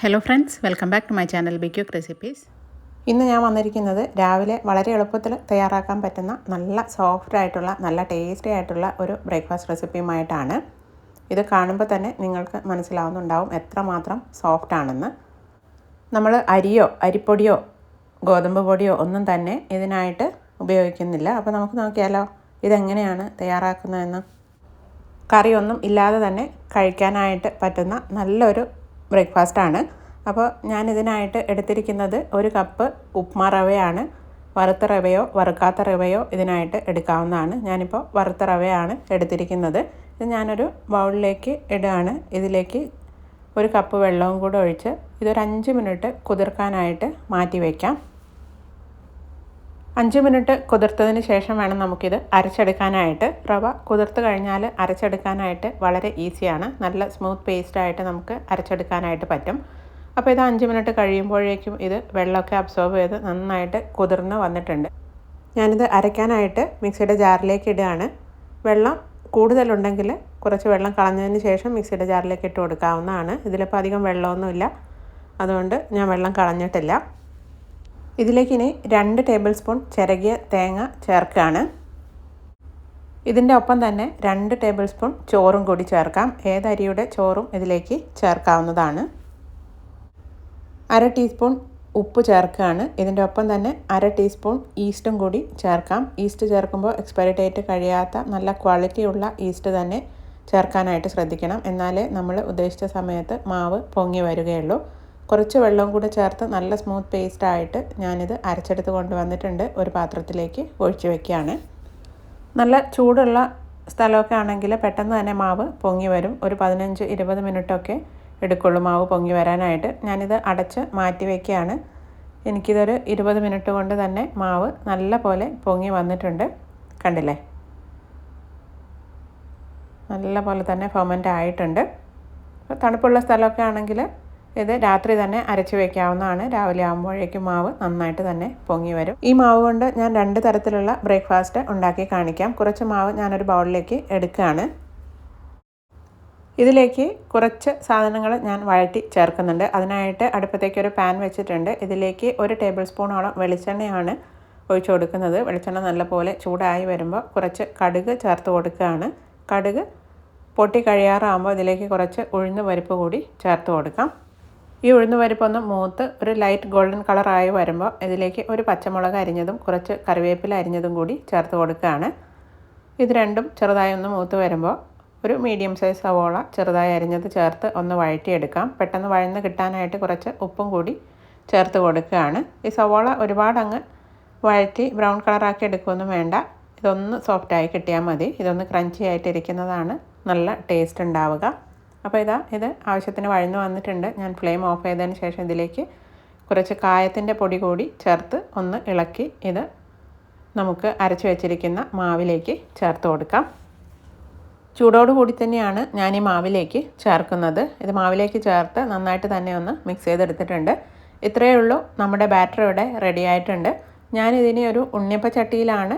Hello friends welcome back to my channel ബിക്യൂക്ക് recipes ഇന്ന് ഞാൻ വന്നിരിക്കുന്നത് രാവിലെ വളരെ എളുപ്പത്തിൽ തയ്യാറാക്കാൻ പറ്റുന്ന നല്ല സോഫ്റ്റ് ആയിട്ടുള്ള നല്ല ടേസ്റ്റി ആയിട്ടുള്ള ഒരു ബ്രേക്ക്ഫാസ്റ്റ് റെസിപ്പിയുമായിട്ടാണ് ഇത് കാണുമ്പോൾ തന്നെ നിങ്ങൾക്ക് മനസ്സിലാവുന്നുണ്ടാവും എത്രമാത്രം സോഫ്റ്റ് ആണെന്ന്. നമ്മൾ അരിയോ അരിപ്പൊടിയോ ഗോതമ്പ് പൊടിയോ ഒന്നും തന്നെ ഇതിനായിട്ട് ഉപയോഗിക്കുന്നില്ല. അപ്പോൾ നമുക്ക് നോക്കിയാലോ ഇതെങ്ങനെയാണ് തയ്യാറാക്കുന്നതെന്ന്. കറിയൊന്നും ഇല്ലാതെ തന്നെ കഴിക്കാനായിട്ട് പറ്റുന്ന നല്ലൊരു ബ്രേക്ക്ഫാസ്റ്റാണ്. അപ്പോൾ ഞാൻ ഇതിനായിട്ട് എടുത്തിരിക്കുന്നത് ഒരു കപ്പ് ഉപ്മാ റവയാണ്. വറുത്ത റവയോ വറുക്കാത്ത റവയോ ഇതിനായിട്ട് എടുക്കാവുന്നതാണ്. ഞാനിപ്പോൾ വറുത്ത റവയാണ് എടുത്തിരിക്കുന്നത്. ഇത് ഞാനൊരു ബൗളിലേക്ക് ഇടുകയാണ്. ഇതിലേക്ക് ഒരു കപ്പ് വെള്ളവും കൂടെ ഒഴിച്ച് ഇതൊരു അഞ്ച് മിനിറ്റ് കുതിർക്കാനായിട്ട് മാറ്റി വയ്ക്കാം. അഞ്ച് മിനിറ്റ് കുതിർത്തതിന് ശേഷം വേണം നമുക്കിത് അരച്ചെടുക്കാനായിട്ട്. റവ കുതിർത്ത് കഴിഞ്ഞാൽ അരച്ചെടുക്കാനായിട്ട് വളരെ ഈസിയാണ്. നല്ല സ്മൂത്ത് പേസ്റ്റായിട്ട് നമുക്ക് അരച്ചെടുക്കാനായിട്ട് പറ്റും. അപ്പോൾ ഇത് അഞ്ച് മിനിറ്റ് കഴിയുമ്പോഴേക്കും ഇത് വെള്ളമൊക്കെ അബ്സോർബ് ചെയ്ത് നന്നായിട്ട് കുതിർന്ന് വന്നിട്ടുണ്ട്. ഞാനിത് അരയ്ക്കാനായിട്ട് മിക്സിയുടെ ജാറിലേക്ക് ഇടുകയാണ്. വെള്ളം കൂടുതലുണ്ടെങ്കിൽ കുറച്ച് വെള്ളം കളഞ്ഞതിന് ശേഷം മിക്സിയുടെ ജാറിലേക്ക് ഇട്ട് കൊടുക്കാവുന്നതാണ്. ഇതിലിപ്പോൾ അധികം വെള്ളമൊന്നുമില്ല. അതുകൊണ്ട് ഞാൻ വെള്ളം കളഞ്ഞിട്ടില്ല. ഇതിലേക്ക് ഇനി രണ്ട് ടേബിൾ സ്പൂൺ ചിരകിയ തേങ്ങ ചേർക്കുകയാണ്. ഇതിന്റെ ഒപ്പം തന്നെ രണ്ട് ടേബിൾ സ്പൂൺ ചോറും കൂടി ചേർക്കാം. ഏതരിയുടെ ചോറും ഇതിലേക്ക് ചേർക്കാവുന്നതാണ്. അര ടീസ്പൂൺ ഉപ്പ് ചേർക്കുകയാണ്. ഇതിന്റെ ഒപ്പം തന്നെ അര ടീസ്പൂൺ ഈസ്റ്റും കൂടി ചേർക്കാം. ഈസ്റ്റ് ചേർക്കുമ്പോൾ എക്സ്പയറി ഡേറ്റ് കഴിയാത്ത നല്ല ക്വാളിറ്റി ഉള്ള ഈസ്റ്റ് തന്നെ ചേർക്കാനായിട്ട് ശ്രദ്ധിക്കണം. എന്നാലേ നമ്മൾ ഉദ്ദേശിച്ച സമയത്ത് മാവ് പൊങ്ങി വരികയുള്ളൂ. കുറച്ച് വെള്ളവും കൂടെ ചേർത്ത് നല്ല സ്മൂത്ത് പേസ്റ്റ് ആയിട്ട് ഞാനിത് അരച്ചെടുത്ത് കൊണ്ടുവന്നിട്ടുണ്ട് ഒരു പാത്രത്തിലേക്ക് ഒഴിച്ചു വയ്ക്കുകയാണ് നല്ല ചൂടുള്ള സ്ഥലമൊക്കെ ആണെങ്കിൽ പെട്ടെന്ന് തന്നെ മാവ് പൊങ്ങി വരും. ഒരു പതിനഞ്ച് ഇരുപത് മിനിറ്റൊക്കെ എടുക്കുള്ളൂ മാവ് പൊങ്ങി വരാനായിട്ട്. ഞാനിത് അടച്ച് മാറ്റി വയ്ക്കുകയാണ് എനിക്കിതൊരു ഇരുപത് മിനിറ്റ് കൊണ്ട് തന്നെ മാവ് നല്ല പോലെ പൊങ്ങി വന്നിട്ടുണ്ട്. കണ്ടില്ലേ? നല്ല പോലെ തന്നെ ഫൊമന്റ് ആയിട്ടുണ്ട്. തണുപ്പുള്ള സ്ഥലമൊക്കെ ആണെങ്കിൽ ഇത് രാത്രി തന്നെ അരച്ചു വയ്ക്കാവുന്നതാണ് രാവിലെ ആകുമ്പോഴേക്കും മാവ് നന്നായിട്ട് തന്നെ പൊങ്ങി വരും. ഈ മാവ് കൊണ്ട് ഞാൻ രണ്ട് തരത്തിലുള്ള ബ്രേക്ക്ഫാസ്റ്റ് ഉണ്ടാക്കി കാണിക്കാം. കുറച്ച് മാവ് ഞാനൊരു ബൗളിലേക്ക് എടുക്കുകയാണ്. ഇതിലേക്ക് കുറച്ച് സാധനങ്ങൾ ഞാൻ വഴറ്റി ചേർക്കുന്നുണ്ട്. അതിനായിട്ട് അടുപ്പത്തേക്ക് ഒരു പാൻ വെച്ചിട്ടുണ്ട്. ഇതിലേക്ക് ഒരു ടേബിൾ സ്പൂണോളം വെളിച്ചെണ്ണയാണ് ഒഴിച്ചു കൊടുക്കുന്നത്. വെളിച്ചെണ്ണ നല്ലപോലെ ചൂടായി വരുമ്പോൾ കുറച്ച് കടുക് ചേർത്ത് കൊടുക്കുകയാണ്. കടുക് പൊട്ടി കഴിയാറാകുമ്പോൾ ഇതിലേക്ക് കുറച്ച് ഉഴുന്ന് പരിപ്പ് കൂടി ചേർത്ത് കൊടുക്കാം. ഈ ഉഴുന്ന് പരിപ്പൊന്ന് മൂത്ത് ഒരു ലൈറ്റ് ഗോൾഡൻ കളറായി വരുമ്പോൾ ഇതിലേക്ക് ഒരു പച്ചമുളക് അരിഞ്ഞതും കുറച്ച് കറിവേപ്പില അരിഞ്ഞതും കൂടി ചേർത്ത് കൊടുക്കുകയാണ്. ഇത് രണ്ടും ചെറുതായി ഒന്ന് മൂത്ത് വരുമ്പോൾ ഒരു മീഡിയം സൈസ് സവോള ചെറുതായി അരിഞ്ഞത് ചേർത്ത് ഒന്ന് വഴറ്റിയെടുക്കാം. പെട്ടെന്ന് വഴന്ന് കിട്ടാനായിട്ട് കുറച്ച് ഉപ്പും കൂടി ചേർത്ത് കൊടുക്കുകയാണ്. ഈ സവോള ഒരുപാടങ്ങ് വഴറ്റി ബ്രൗൺ കളറാക്കി എടുക്കുകയൊന്നും വേണ്ട. ഇതൊന്ന് സോഫ്റ്റായി കിട്ടിയാൽ മതി. ഇതൊന്ന് ക്രഞ്ചി ആയിട്ടിരിക്കുന്നതാണ് നല്ല ടേസ്റ്റ് ഉണ്ടാവുക. അപ്പോൾ ഇതാ ഇത് ആവശ്യത്തിന് വഴന്നു വന്നിട്ടുണ്ട്. ഞാൻ ഫ്ലെയിം ഓഫ് ചെയ്തതിന് ശേഷം ഇതിലേക്ക് കുറച്ച് കായത്തിന്റെ പൊടി കൂടി ചേർത്ത് ഒന്ന് ഇളക്കി ഇത് നമുക്ക് അരച്ച് വെച്ചിരിക്കുന്ന മാവിലേക്ക് ചേർത്ത് കൊടുക്കാം. കൂടി തന്നെയാണ് ഞാൻ ഈ മാവിലേക്ക് ചേർക്കുന്നത്. ഇത് മാവിലേക്ക് ചേർത്ത് നന്നായിട്ട് തന്നെ ഒന്ന് മിക്സ് ചെയ്തെടുത്തിട്ടുണ്ട്. ഇത്രയേ ഉള്ളൂ. നമ്മുടെ ബാറ്റർ ഇവിടെ റെഡി ആയിട്ടുണ്ട്. ഞാനിതിനെ ഒരു ഉണ്ണിയപ്പ ചട്ടിയിലാണ്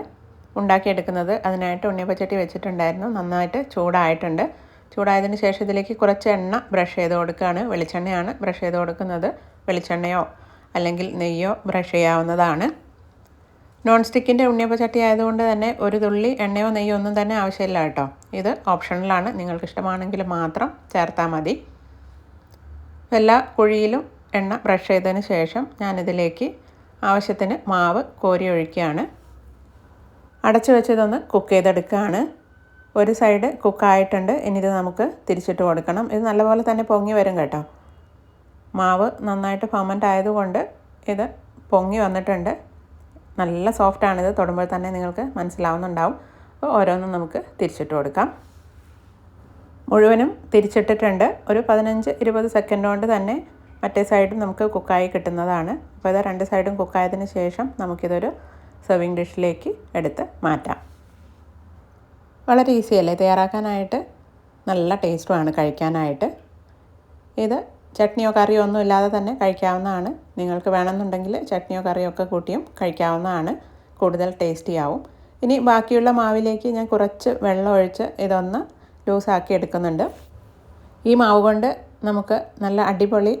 ഉണ്ടാക്കിയെടുക്കുന്നത്. അതിനായിട്ട് ഉണ്ണിയപ്പ ചട്ടി വെച്ചിട്ടുണ്ടായിരുന്നു. നന്നായിട്ട് ചൂടായിട്ടുണ്ട്. ചൂടായതിന് ശേഷം ഇതിലേക്ക് കുറച്ച് എണ്ണ ബ്രഷ് ചെയ്ത് കൊടുക്കുകയാണ്. വെളിച്ചെണ്ണയാണ് ബ്രഷ് ചെയ്ത് കൊടുക്കുന്നത്. വെളിച്ചെണ്ണയോ അല്ലെങ്കിൽ നെയ്യോ ബ്രഷ് ചെയ്യാവുന്നതാണ്. നോൺ സ്റ്റിക്കിന്റെ ഉണ്ണിയപ്പ ചട്ടി ആയതുകൊണ്ട് തന്നെ ഒരു തുള്ളി എണ്ണയോ നെയ്യോ ഒന്നും തന്നെ ആവശ്യമില്ല കേട്ടോ. ഇത് ഓപ്ഷണലാണ്. നിങ്ങൾക്ക് ഇഷ്ടമാണെങ്കിൽ മാത്രം ചേർത്താൽ മതി. എല്ലാ കുഴിയിലും എണ്ണ ബ്രഷ് ചെയ്തതിന് ശേഷം ഞാനിതിലേക്ക് ആവശ്യത്തിന് മാവ് കോരി ഒഴിക്കുകയാണ്. അടച്ചു വെച്ചതൊന്ന് കുക്ക് ചെയ്തെടുക്കുകയാണ്. ഒരു സൈഡ് കുക്കായിട്ടുണ്ട്. ഇനി ഇത് നമുക്ക് തിരിച്ചിട്ട് കൊടുക്കണം. ഇത് നല്ലപോലെ തന്നെ പൊങ്ങി വരും കേട്ടോ. മാവ് നന്നായിട്ട് ഫമന്റ് ആയതുകൊണ്ട് ഇത് പൊങ്ങി വന്നിട്ടുണ്ട്. നല്ല സോഫ്റ്റാണിത് തൊടുമ്പോൾ തന്നെ നിങ്ങൾക്ക് മനസ്സിലാവുന്നുണ്ടാവും. അപ്പോൾ ഓരോന്നും നമുക്ക് തിരിച്ചിട്ട് കൊടുക്കാം. മുഴുവനും തിരിച്ചിട്ടിട്ടുണ്ട്. ഒരു പതിനഞ്ച് ഇരുപത് സെക്കൻഡ് കൊണ്ട് തന്നെ മറ്റേ സൈഡും നമുക്ക് കുക്കായി കിട്ടുന്നതാണ്. അപ്പോൾ ഇത് രണ്ട് സൈഡും കുക്കായതിന് ശേഷം നമുക്കിതൊരു സെർവിങ് ഡിഷിലേക്ക് എടുത്ത് മാറ്റാം. വളരെ ഈസി അല്ലേ? തയ്യാറാക്കാനായിട്ട് നല്ല ടേസ്റ്റുമാണ് കഴിക്കാനായിട്ട്. ഇത് ചട്നിയോ കറിയോ ഒന്നും ഇല്ലാതെ തന്നെ കഴിക്കാവുന്നതാണ്. നിങ്ങൾക്ക് വേണമെന്നുണ്ടെങ്കിൽ ചട്നിയോ കറിയോ ഒക്കെ കൂട്ടിയും കഴിക്കാവുന്നതാണ്. കൂടുതൽ ടേസ്റ്റി ആവും. ഇനി ബാക്കിയുള്ള മാവിലേക്ക് ഞാൻ കുറച്ച് വെള്ളം ഒഴിച്ച് ഇതൊന്ന് ലൂസാക്കി എടുക്കുന്നുണ്ട്. ഈ മാവ് കൊണ്ട് നമുക്ക് നല്ല അടിപൊളി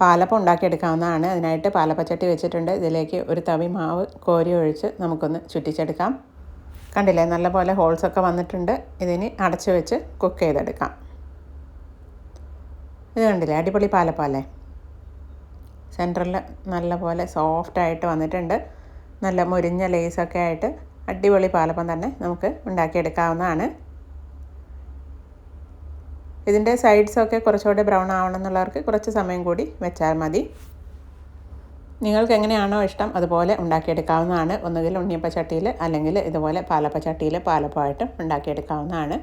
പാലപ്പം ഉണ്ടാക്കിയെടുക്കാവുന്നതാണ്. അതിനായിട്ട് പാലപ്പച്ചട്ടി വെച്ചിട്ടുണ്ട്. ഇതിലേക്ക് ഒരു തവി മാവ് കോരി ഒഴിച്ച് നമുക്കൊന്ന് ചുറ്റിച്ചെടുക്കാം. കണ്ടില്ലേ നല്ലപോലെ ഹോൾസൊക്കെ വന്നിട്ടുണ്ട്. ഇതിന് അടച്ച് വെച്ച് കുക്ക് ചെയ്തെടുക്കാം. ഇത് കണ്ടില്ലേ അടിപൊളി പാലപ്പാലേ സെന്ററിൽ നല്ലപോലെ സോഫ്റ്റായിട്ട് വന്നിട്ടുണ്ട്. നല്ല മുരിഞ്ഞ ലേസൊക്കെ ആയിട്ട് അടിപൊളി പാലപ്പം തന്നെ നമുക്ക് ഉണ്ടാക്കിയെടുക്കാവുന്നതാണ്. ഇതിന്റെ സൈഡ്സൊക്കെ കുറച്ചുകൂടി ബ്രൗൺ ആവണം എന്നുള്ളവർക്ക് കുറച്ച് സമയം കൂടി വെച്ചാൽ മതി. നിങ്ങൾക്ക് എങ്ങനെയാണോ ഇഷ്ടം അതുപോലെ ഉണ്ടാക്കിയെടുക്കാവുന്നതാണ്. ഒന്നുകിൽ ഉണ്ണിയപ്പ ചട്ടിയിൽ അല്ലെങ്കിൽ ഇതുപോലെ പാലപ്പ ചട്ടിയിൽ പാലപ്പമായിട്ട് ഉണ്ടാക്കിയെടുക്കാവുന്നതാണ്.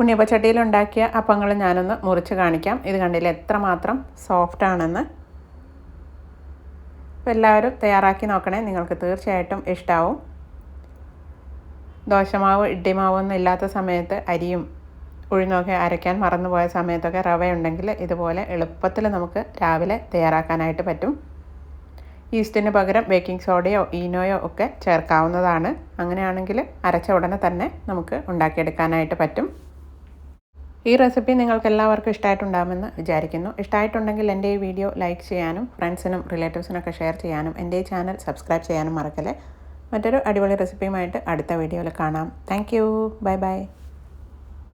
ഉണ്ണിയപ്പ ചട്ടിയിൽ ഉണ്ടാക്കിയ അപ്പങ്ങൾ ഞാനൊന്ന് മുറിച്ച് കാണിക്കാം. ഇത് കണ്ടില്ല എത്രമാത്രം സോഫ്റ്റ് ആണെന്ന് അപ്പോൾ എല്ലാവരും തയ്യാറാക്കി നോക്കണേ. നിങ്ങൾക്ക് തീർച്ചയായിട്ടും ഇഷ്ടാവും. ദോശമാവ് ഇഡ്ഡിമാവ് ഒന്നും ഇല്ലാത്ത സമയത്ത് അരിയും ഉഴുന്നൊക്കെ അരയ്ക്കാൻ മറന്നുപോയ സമയത്തൊക്കെ റവയുണ്ടെങ്കിൽ ഇതുപോലെ എളുപ്പത്തിൽ നമുക്ക് രാവിലെ തയ്യാറാക്കാനായിട്ട് പറ്റും. ഈസ്റ്റിന് പകരം ബേക്കിംഗ് സോഡയോ ഈനോയോ ഒക്കെ ചേർക്കാവുന്നതാണ്. അങ്ങനെയാണെങ്കിൽ അരച്ച ഉടനെ തന്നെ നമുക്ക് ഉണ്ടാക്കിയെടുക്കാനായിട്ട് പറ്റും. ഈ റെസിപ്പി നിങ്ങൾക്ക് എല്ലാവർക്കും ഇഷ്ടമായിട്ടുണ്ടാകുമെന്ന് വിചാരിക്കുന്നു. ഇഷ്ടമായിട്ടുണ്ടെങ്കിൽ എന്റെ ഈ വീഡിയോ ലൈക്ക് ചെയ്യാനും ഫ്രണ്ട്സിനും റിലേറ്റീവ്സിനൊക്കെ ഷെയർ ചെയ്യാനും എന്റെ ഈ ചാനൽ സബ്സ്ക്രൈബ് ചെയ്യാനും മറക്കല്ലേ. മറ്റൊരു അടിപൊളി റെസിപ്പിയുമായിട്ട് അടുത്ത വീഡിയോയിൽ കാണാം. Thank you. Bye bye.